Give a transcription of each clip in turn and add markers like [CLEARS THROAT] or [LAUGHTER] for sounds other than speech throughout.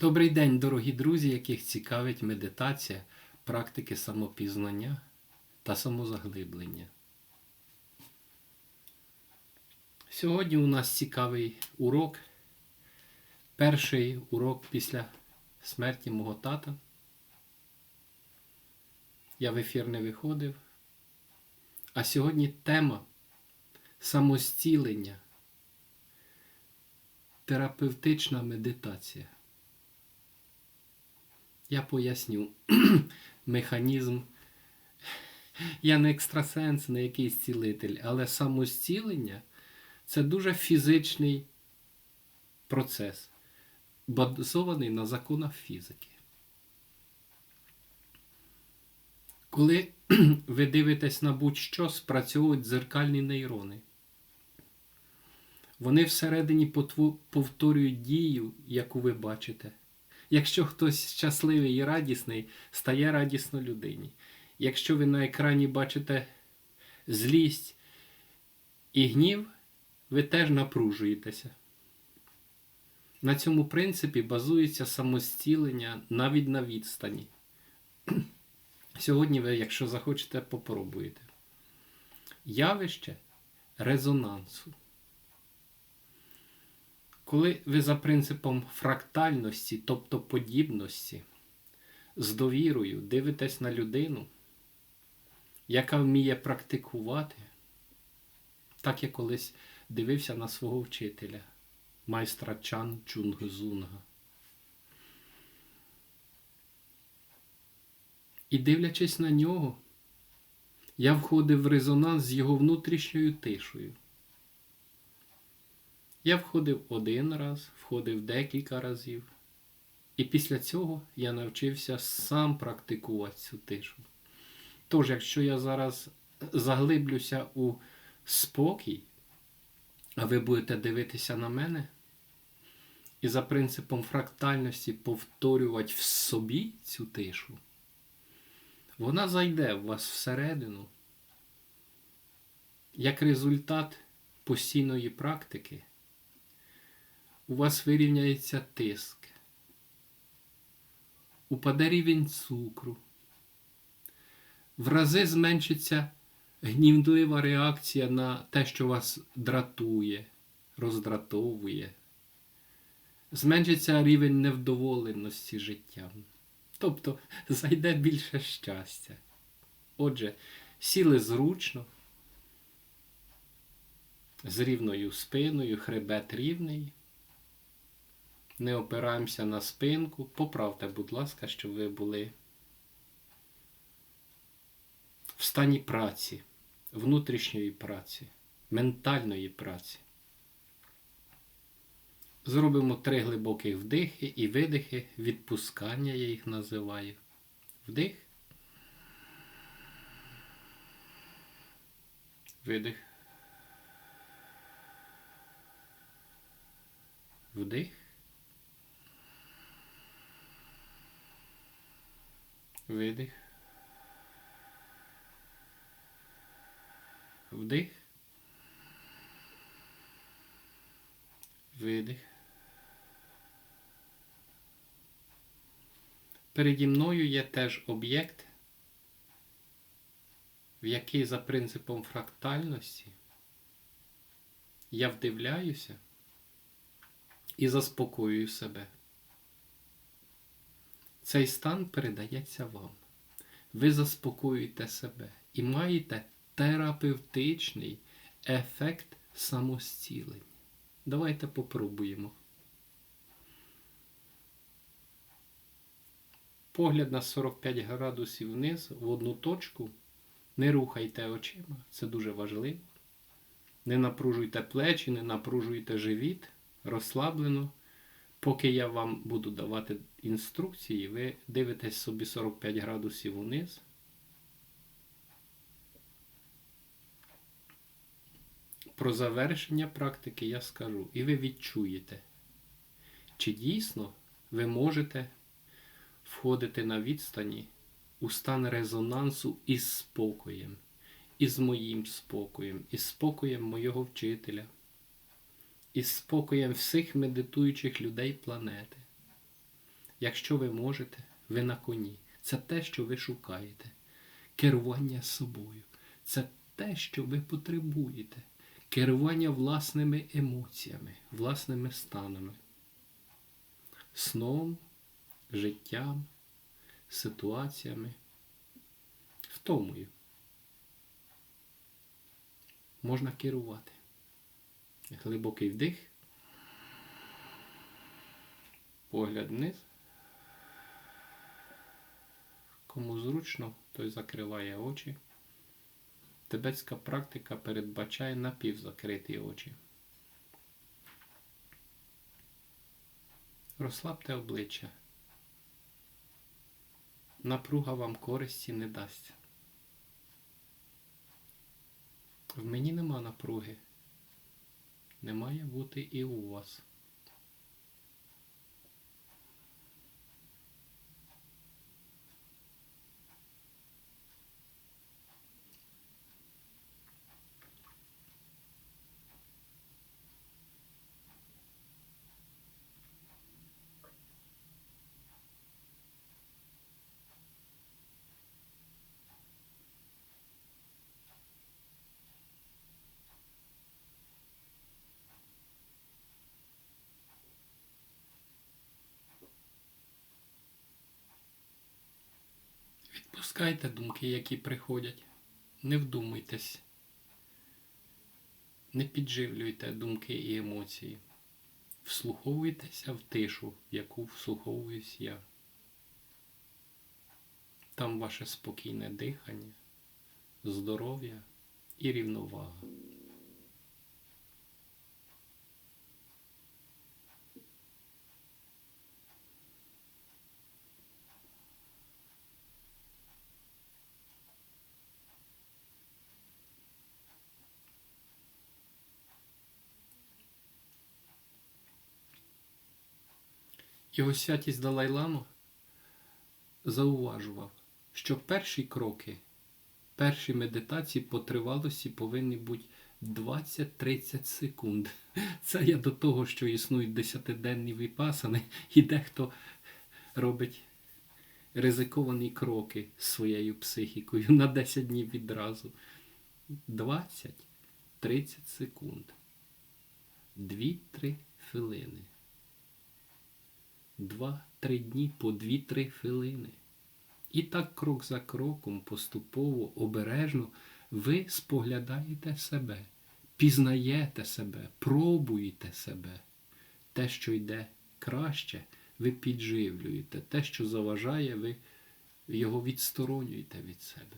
Добрий день, дорогі друзі, яких цікавить медитація, практики самопізнання та самозаглиблення. Сьогодні у нас цікавий урок. Перший урок після смерті мого тата. Я в ефір не виходив. А сьогодні тема самостілення, терапевтична медитація. Я поясню [CLEARS THROAT] механізм. Я не екстрасенс, не якийсь цілитель, але самостілення це дуже фізичний процес, базований на законах фізики. Коли [CLEARS THROAT] ви дивитесь на будь-що, спрацьовують дзеркальні нейрони. Вони всередині повторюють дію, яку ви бачите. Якщо хтось щасливий і радісний, стає радісно людині. Якщо ви на екрані бачите злість і гнів, ви теж напружуєтеся. На цьому принципі базується самостілення навіть на відстані. [CLEARS THROAT] Сьогодні ви, якщо захочете, попробуєте. Явище резонансу. Коли ви за принципом фрактальності, тобто подібності, з довірою дивитесь на людину, яка вміє практикувати, так я колись дивився на свого вчителя, майстра Чан Чунгзунга. І дивлячись на нього, я входив в резонанс з його внутрішньою тишою. Я входив один раз, входив декілька разів. І після цього я навчився сам практикувати цю тишу. Тож, якщо я зараз заглиблюся у спокій, а ви будете дивитися на мене, і за принципом фрактальності повторювати в собі цю тишу, вона зайде в вас всередину. Як результат постійної практики, у вас вирівняється тиск, упаде рівень цукру, в рази зменшиться гнівлива реакція на те, що вас дратує, роздратовує, зменшиться рівень невдоволеності життям. Тобто зайде більше щастя. Отже, сіли зручно, з рівною спиною, хребет рівний. Не опираємося на спинку. Поправте, будь ласка, щоб ви були в стані праці, внутрішньої праці, ментальної праці. Зробимо три глибоких вдихи і видихи, відпускання я їх називаю. Вдих. Видих. Вдих. Видих. Вдих. Видих. Переді мною є теж об'єкт, в який за принципом фрактальності я вдивляюся і заспокоюю себе. Цей стан передається вам. Ви заспокоюєте себе і маєте терапевтичний ефект самостілення. Давайте попробуємо. Погляд на 45 градусів вниз в одну точку. Не рухайте очима, це дуже важливо. Не напружуйте плечі, не напружуйте живіт, розслаблено. Поки я вам буду давати інструкції, ви дивитесь собі 45 градусів вниз. Про завершення практики я скажу, і ви відчуєте, чи дійсно ви можете входити на відстані у стан резонансу із спокоєм, із моїм спокоєм, із спокоєм моєго вчителя, із спокоєм всіх медитуючих людей планети. Якщо ви можете, ви на коні. Це те, що ви шукаєте. Керування собою. Це те, що ви потребуєте. Керування власними емоціями, власними станами, сном, життям, ситуаціями, втомою. Можна керувати. Глибокий вдих. Погляд вниз. Кому зручно, той закриває очі. Тибетська практика передбачає напівзакриті очі. Розслабте обличчя. Напруга вам користі не дасть. В мені нема напруги. Не має бути і у вас. Відпускайте думки, які приходять. Не вдумуйтесь. Не підживлюйте думки і емоції. Вслуховуйтеся в тишу, в яку вслуховуюсь я. Там ваше спокійне дихання, здоров'я і рівновага. Його святість Далай-Лама зауважував, що перші кроки, перші медитації по тривалості повинні бути 20-30 секунд. Це я до того, що існують десятиденні віпасани, і дехто робить ризиковані кроки своєю психікою на 10 днів відразу. 20-30 секунд. 2-3 хвилини. Два-три дні по 2-3 хвилини. І так крок за кроком, поступово, обережно, ви споглядаєте себе, пізнаєте себе, пробуєте себе. Те, що йде краще, ви підживлюєте. Те, що заважає, ви його відсторонюєте від себе.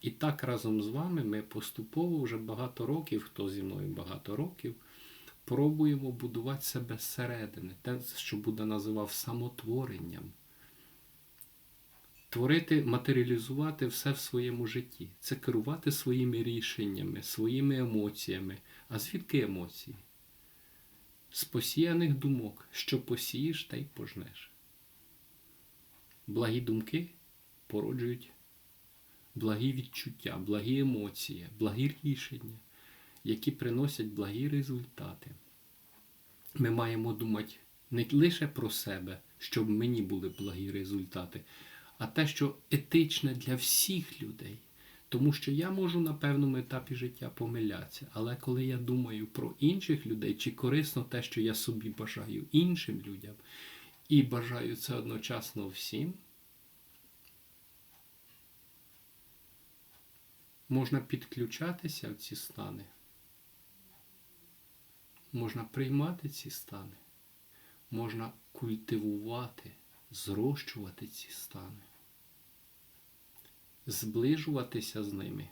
І так разом з вами ми поступово вже багато років, хто зі мною багато років, пробуємо будувати себе зсередини, те, що Будда називав самотворенням. Творити, матеріалізувати все в своєму житті. Це керувати своїми рішеннями, своїми емоціями. А звідки емоції? З посіяних думок, що посієш, те й пожнеш. Благі думки породжують благі відчуття, благі емоції, благі рішення які приносять благі результати. Ми маємо думати не лише про себе, щоб мені були благі результати, а те, що етичне для всіх людей. Тому що я можу на певному етапі життя помилятися, але коли я думаю про інших людей, чи корисно те, що я собі бажаю іншим людям, і бажаю це одночасно всім, можна підключатися в ці стани можна приймати ці стани, можна культивувати, зрощувати ці стани, зближуватися з ними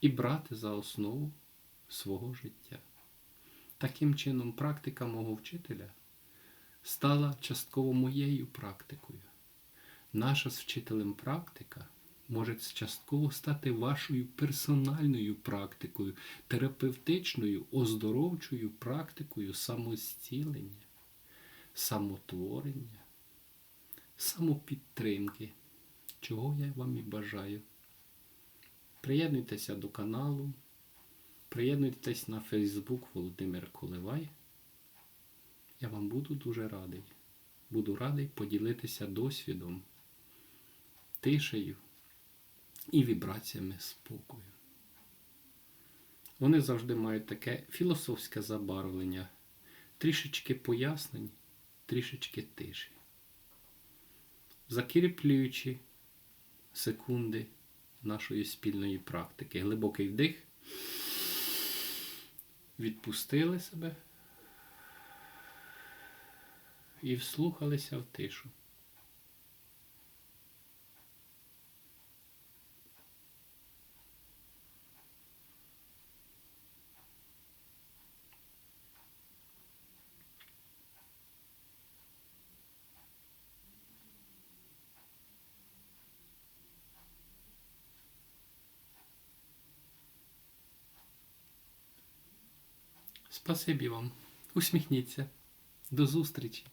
і брати за основу свого життя. Таким чином, практика мого вчителя стала частково моєю практикою. Наша з вчителем практика може частково стати вашою персональною практикою, терапевтичною, оздоровчою практикою самозцілення, самотворення, самопідтримки, чого я вам і бажаю. Приєднуйтеся до каналу, приєднуйтесь на Фейсбук Володимир Коливай. Я вам буду дуже радий. буду радий поділитися досвідом, тишею і вібраціями спокою. Вони завжди мають таке філософське забарвлення, трішечки пояснень, трішечки тиші, закріплюючи секунди нашої спільної практики. Глибокий вдих. Відпустили себе і вслухалися в тишу. Спасибі вам. Усміхніться. До зустрічі.